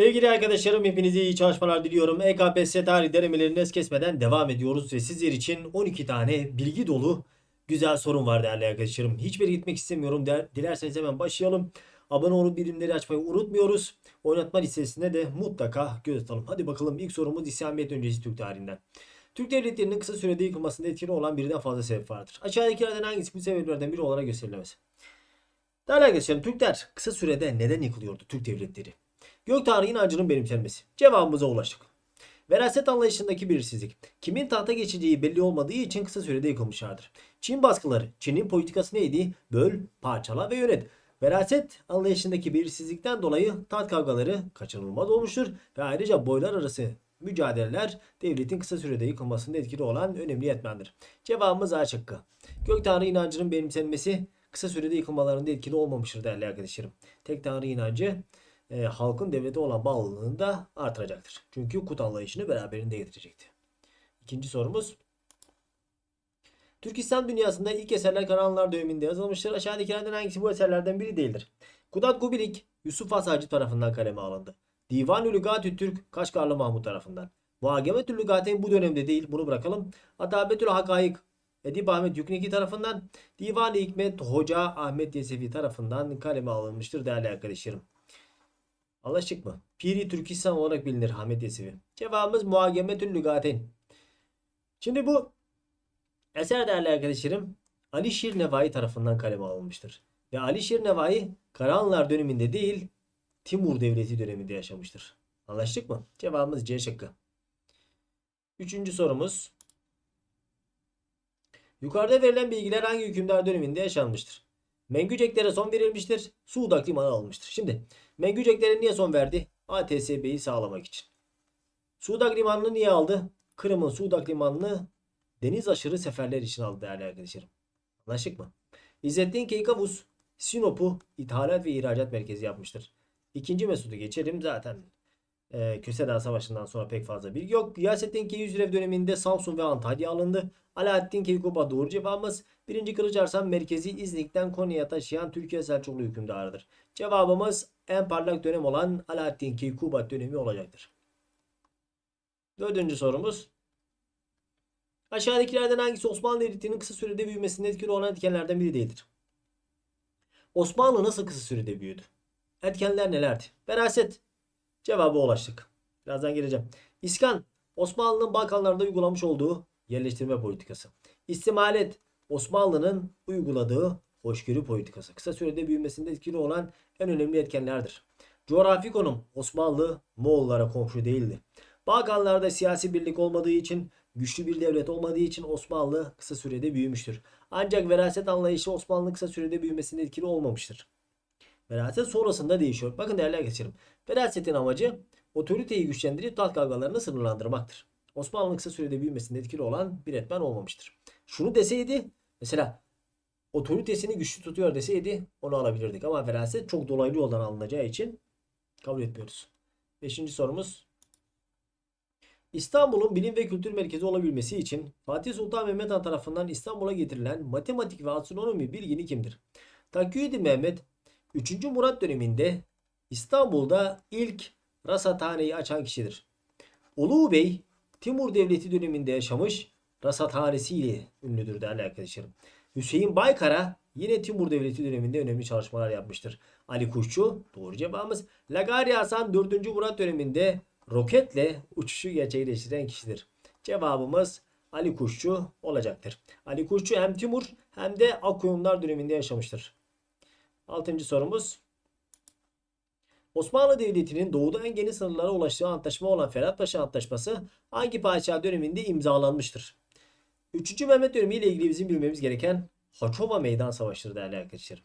Sevgili arkadaşlarım hepinize iyi çalışmalar diliyorum. EKPSS tarih denemelerini es kesmeden devam ediyoruz ve sizler için 12 tane bilgi dolu güzel sorun var değerli arkadaşlarım. Hiçbir yere gitmek istemiyorum. Dilerseniz hemen başlayalım. Abone olup birimleri açmayı unutmuyoruz. Oynatma listesine de mutlaka göz atalım. Hadi bakalım ilk sorumuz İslamiyet öncesi Türk tarihinden. Türk devletlerinin kısa sürede yıkılmasında etkili olan birden fazla sebep vardır. Aşağıdakilerden hangisi bu sebeplerden biri olarak gösterilemez? Değerli arkadaşlarım Türkler kısa sürede neden yıkılıyordu Türk devletleri? Gök Tanrı inancının benimsenmesi. Cevabımıza ulaştık. Veraset anlayışındaki belirsizlik. Kimin tahta geçeceği belli olmadığı için kısa sürede yıkılmışlardır. Çin baskıları. Çin'in politikası neydi? Böl, parçala ve yönet. Veraset anlayışındaki belirsizlikten dolayı taht kavgaları kaçınılmaz olmuştur ve ayrıca boylar arası mücadeleler devletin kısa sürede yıkılmasında etkili olan önemli yetmendir. Cevabımız A şıkkı. Gök Tanrı inancının benimsenmesi kısa sürede yıkılmalarında etkili olmamıştır değerli arkadaşlarım. Tek Tanrı inancı e, halkın devlete olan bağlılığını da artıracaktır. Çünkü kut anlayışını beraberinde getirecekti. İkinci sorumuz. Türk İslam dünyasında ilk eserler Karahanlılar döneminde yazılmıştır. Aşağıdakilerden hangisi bu eserlerden biri değildir? Kudat Gubilik, Yusuf Has Hacı tarafından kaleme alındı. Divan-ı Türk, Kaşgarlı Mahmut tarafından. Muhakemet-ü Lügateyn bu dönemde değil, bunu bırakalım. Atabetül Hakayık, Edip Ahmet Yükneki tarafından, Divan-ı Hikmet Hoca Ahmet Yesevi tarafından kaleme alınmıştır değerli arkadaşlarım. Anlaştık mı? Piri Türkistan olarak bilinir Ahmet Yesevi. Cevabımız Muhagemetül Lügateyn. Şimdi bu eser değerli arkadaşlarım Ali Şir Nevai tarafından kaleme alınmıştır. Ve Ali Şir Nevai Karahanlılar döneminde değil Timur Devleti döneminde yaşamıştır. Anlaştık mı? Cevabımız C şıkkı. Üçüncü sorumuz. Yukarıda verilen bilgiler hangi hükümdar döneminde yaşanmıştır? Mengüceklere son verilmiştir. Suudak limanı alınmıştır. Şimdi Mengüceklere niye son verdi? ATSB'yi sağlamak için. Suudak limanını niye aldı? Kırım'ın Suudak limanını deniz aşırı seferler için aldı değerli arkadaşlarım. Anlaştık mı? İzzettin Keykavus Sinop'u ithalat ve ihracat merkezi yapmıştır. İkinci Mesud'u geçelim zaten. E, Köse Dağı Savaşı'ndan sonra pek fazla bilgi yok. Gıyasettin Keyhüzrev döneminde Samsun ve Antalya alındı. Alaaddin Keykuba doğru cevabımız. Birinci Kılıç Arslan merkezi İznik'ten Konya'ya taşıyan Türkiye Selçuklu hükümdarıdır. Cevabımız en parlak dönem olan Alaaddin Keykubat dönemi olacaktır. Dördüncü sorumuz. Aşağıdakilerden hangisi Osmanlı Devleti'nin kısa sürede büyümesinde etkili olan etkenlerden biri değildir? Osmanlı nasıl kısa sürede büyüdü? Etkenler nelerdi? Veraset. Cevaba ulaştık. Birazdan geleceğim. İskan. Osmanlı'nın Balkanlarda uygulamış olduğu yerleştirme politikası. İstimalet. Osmanlı'nın uyguladığı hoşgörü politikası. Kısa sürede büyümesinde etkili olan en önemli etkenlerdir. Coğrafi konum. Osmanlı Moğollara komşu değildi. Balkanlarda siyasi birlik olmadığı için güçlü bir devlet olmadığı için Osmanlı kısa sürede büyümüştür. Ancak veraset anlayışı Osmanlı kısa sürede büyümesinde etkili olmamıştır. Veraset sonrasında değişiyor. Bakın değerli arkadaşlarım. Verasetin amacı otoriteyi güçlendirip taht kavgalarını sınırlandırmaktır. Osmanlı'nın kısa sürede büyümesinde etkili olan bir etmen olmamıştır. Şunu deseydi mesela otoritesini güçlü tutuyor deseydi onu alabilirdik. Ama veraset çok dolaylı yoldan alınacağı için kabul etmiyoruz. Beşinci sorumuz. İstanbul'un bilim ve kültür merkezi olabilmesi için Fatih Sultan Mehmet Han tarafından İstanbul'a getirilen matematik ve astronomi bilgini kimdir? Takiyüdü Mehmet 3. Murat döneminde İstanbul'da ilk rasathaneyi açan kişidir. Ulu Bey Timur Devleti döneminde yaşamış rasathanesiyle ünlüdür değerli arkadaşlarım. Hüseyin Baykara yine Timur Devleti döneminde önemli çalışmalar yapmıştır. Ali Kuşçu doğru cevabımız. Lagari Hasan 4. Murat döneminde roketle uçuşu gerçekleştiren kişidir. Cevabımız Ali Kuşçu olacaktır. Ali Kuşçu hem Timur hem de Akyonlar döneminde yaşamıştır. Altıncı sorumuz. Osmanlı Devleti'nin doğuda en geniş sınırlara ulaştığı antlaşma olan Ferhatpaşa Antlaşması hangi padişah döneminde imzalanmıştır? 3. Mehmet dönemi ile ilgili bizim bilmemiz gereken Haçova Meydan Savaşı'dır değerli arkadaşlarım.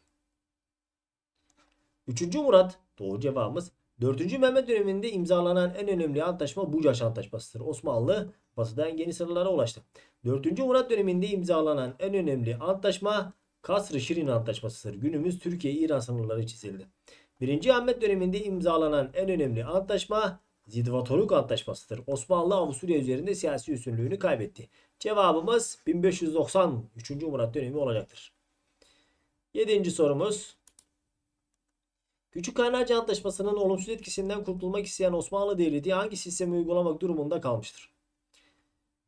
3. Murat doğru cevabımız 4. Mehmet döneminde imzalanan en önemli antlaşma Bucaş Antlaşması'dır. Osmanlı batıda en geniş sınırlara ulaştı. 4. Murat döneminde imzalanan en önemli antlaşma Kasr-ı Şirin Antlaşması'dır. Günümüz Türkiye-İran sınırları çizildi. 1. Ahmet döneminde imzalanan en önemli antlaşma Zidvatoruk Antlaşması'dır. Osmanlı Avusturya üzerinde siyasi üstünlüğünü kaybetti. Cevabımız 1590 3. Murat dönemi olacaktır. 7. sorumuz. Küçük Kaynarca Antlaşması'nın olumsuz etkisinden kurtulmak isteyen Osmanlı Devleti hangi sistemi uygulamak durumunda kalmıştır?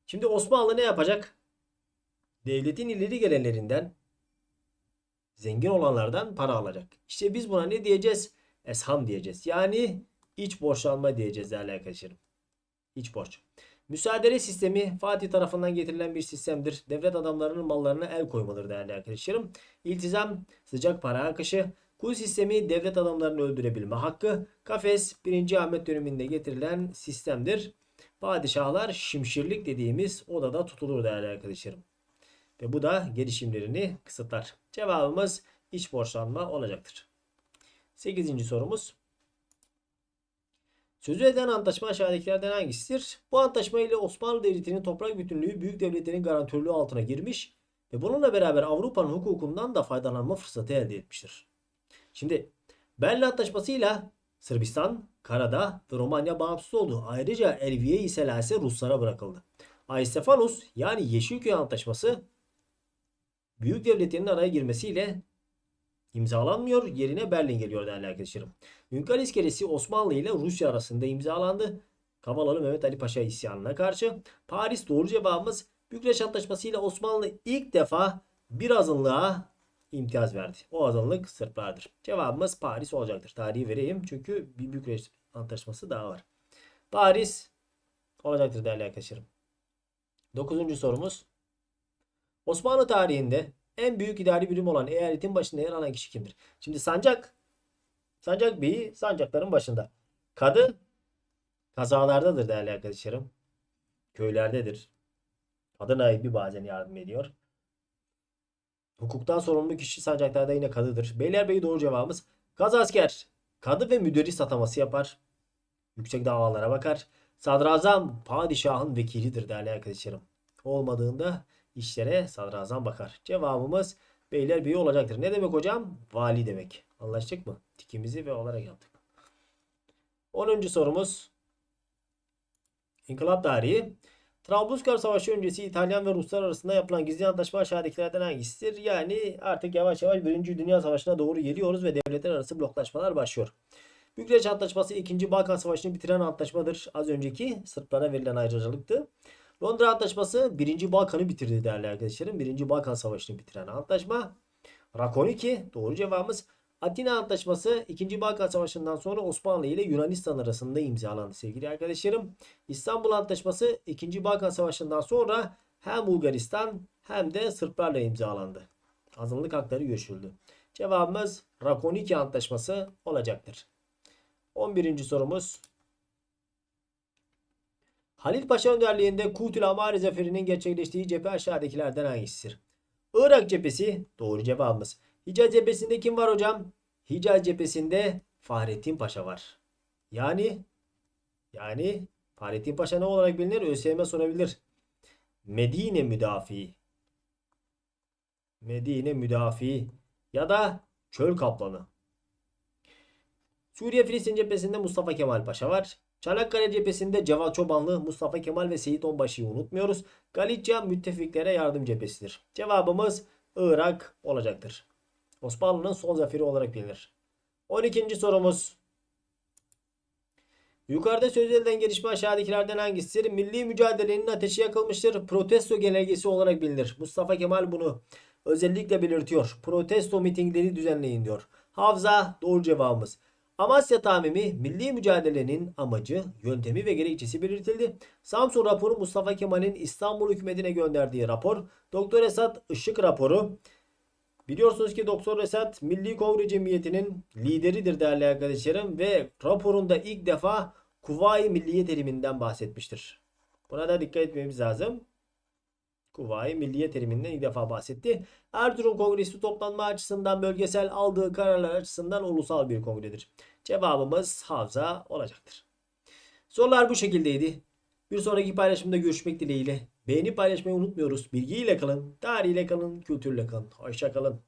Şimdi Osmanlı ne yapacak? Devletin ileri gelenlerinden zengin olanlardan para alacak. İşte biz buna ne diyeceğiz? Esham diyeceğiz. Yani iç borçlanma diyeceğiz değerli arkadaşlarım. İç borç. Müsaadele sistemi Fatih tarafından getirilen bir sistemdir. Devlet adamlarının mallarına el koymalıdır değerli arkadaşlarım. İltizam, sıcak para akışı, kul sistemi devlet adamlarını öldürebilme hakkı, kafes 1. Ahmet döneminde getirilen sistemdir. Padişahlar şimşirlik dediğimiz odada tutulur değerli arkadaşlarım. Ve bu da gelişimlerini kısıtlar. Cevabımız iç borçlanma olacaktır. 8. sorumuz. Sözü eden antlaşma aşağıdakilerden hangisidir? Bu antlaşma ile Osmanlı Devleti'nin toprak bütünlüğü büyük devletlerin garantörlüğü altına girmiş ve bununla beraber Avrupa'nın hukukundan da faydalanma fırsatı elde etmiştir. Şimdi Berlin Antlaşması'yla Sırbistan, Karadağ ve Romanya bağımsız oldu. Ayrıca Elviye-i Selase Ruslara bırakıldı. Aystefanus yani Yeşilköy Antlaşması büyük devletlerin araya girmesiyle imzalanmıyor. Yerine Berlin geliyor değerli arkadaşlarım. Hünkar iskelesi Osmanlı ile Rusya arasında imzalandı. Kavalalı Mehmet Ali Paşa isyanına karşı. Paris doğru cevabımız. Bükreş Antlaşması ile Osmanlı ilk defa bir azınlığa imtiyaz verdi. O azınlık Sırplardır. Cevabımız Paris olacaktır. Tarihi vereyim çünkü bir Bükreş Antlaşması daha var. Paris olacaktır değerli arkadaşlarım. Dokuzuncu sorumuz. Osmanlı tarihinde en büyük idari birim olan eyaletin başında yer alan kişi kimdir? Şimdi sancak, sancak beyi sancakların başında. Kadı kazalardadır değerli arkadaşlarım. Köylerdedir. Kadı naibi bazen yardım ediyor. Hukuktan sorumlu kişi sancaklarda yine kadıdır. Beylerbeyi doğru cevabımız. Kaza asker kadı ve müderris ataması yapar. Yüksek davalara bakar. Sadrazam padişahın vekilidir değerli arkadaşlarım. Olmadığında işlere sadrazam bakar. Cevabımız Beylerbeyi olacaktır. Ne demek hocam? Vali demek. Anlaştık mı? Tikimizi ve olarak yaptık. 10. sorumuz. İnkılap tarihi. Trablusgar Savaşı öncesi İtalyan ve Ruslar arasında yapılan gizli antlaşma aşağıdakilerden hangisidir? Yani artık yavaş yavaş 1. Dünya Savaşı'na doğru geliyoruz ve devletler arası bloklaşmalar başlıyor. Bükreş Antlaşması 2. Balkan Savaşı'nı bitiren antlaşmadır. Az önceki Sırplara verilen ayrıcalıktı. Londra Antlaşması 1. Balkan'ı bitirdi değerli arkadaşlarım. 1. Balkan Savaşı'nı bitiren antlaşma. Rakoniki doğru cevabımız. Atina Antlaşması 2. Balkan Savaşı'ndan sonra Osmanlı ile Yunanistan arasında imzalandı sevgili arkadaşlarım. İstanbul Antlaşması 2. Balkan Savaşı'ndan sonra hem Bulgaristan hem de Sırplarla imzalandı. Azınlık hakları görüşüldü. Cevabımız Rakoniki Antlaşması olacaktır. 11. sorumuz. Halil Paşa önderliğinde Kutül Amari Zaferi'nin gerçekleştiği cephe aşağıdakilerden hangisidir? Irak cephesi doğru cevabımız. Hicaz cephesinde kim var hocam? Hicaz cephesinde Fahrettin Paşa var. Yani yani Fahrettin Paşa ne olarak bilinir? ÖSYM sorabilir. Medine müdafi. Medine müdafi ya da çöl kaplanı. Suriye Filistin cephesinde Mustafa Kemal Paşa var. Çanakkale cephesinde Cevat Çobanlı, Mustafa Kemal ve Seyit Onbaşı'yı unutmuyoruz. Galicia müttefiklere yardım cephesidir. Cevabımız Irak olacaktır. Osmanlı'nın son zaferi olarak bilinir. 12. sorumuz. Yukarıda söz edilen gelişme aşağıdakilerden hangisidir? Milli mücadelenin ateşi yakılmıştır. Protesto genelgesi olarak bilinir. Mustafa Kemal bunu özellikle belirtiyor. Protesto mitingleri düzenleyin diyor. Havza doğru cevabımız. Amasya tamimi milli mücadelenin amacı, yöntemi ve gerekçesi belirtildi. Samsun raporu Mustafa Kemal'in İstanbul hükümetine gönderdiği rapor. Doktor Esat Işık raporu. Biliyorsunuz ki Doktor Esat Milli Kongre Cemiyeti'nin lideridir değerli arkadaşlarım ve raporunda ilk defa Kuvayi Milliye teriminden bahsetmiştir. Buna da dikkat etmemiz lazım. Kuvayi Milliye teriminden ilk defa bahsetti. Erzurum Kongresi toplanma açısından bölgesel aldığı kararlar açısından ulusal bir kongredir. Cevabımız Havza olacaktır. Sorular bu şekildeydi. Bir sonraki paylaşımda görüşmek dileğiyle. Beğeni paylaşmayı unutmuyoruz. Bilgiyle kalın, tarihiyle kalın, kültürle kalın. Hoşça kalın.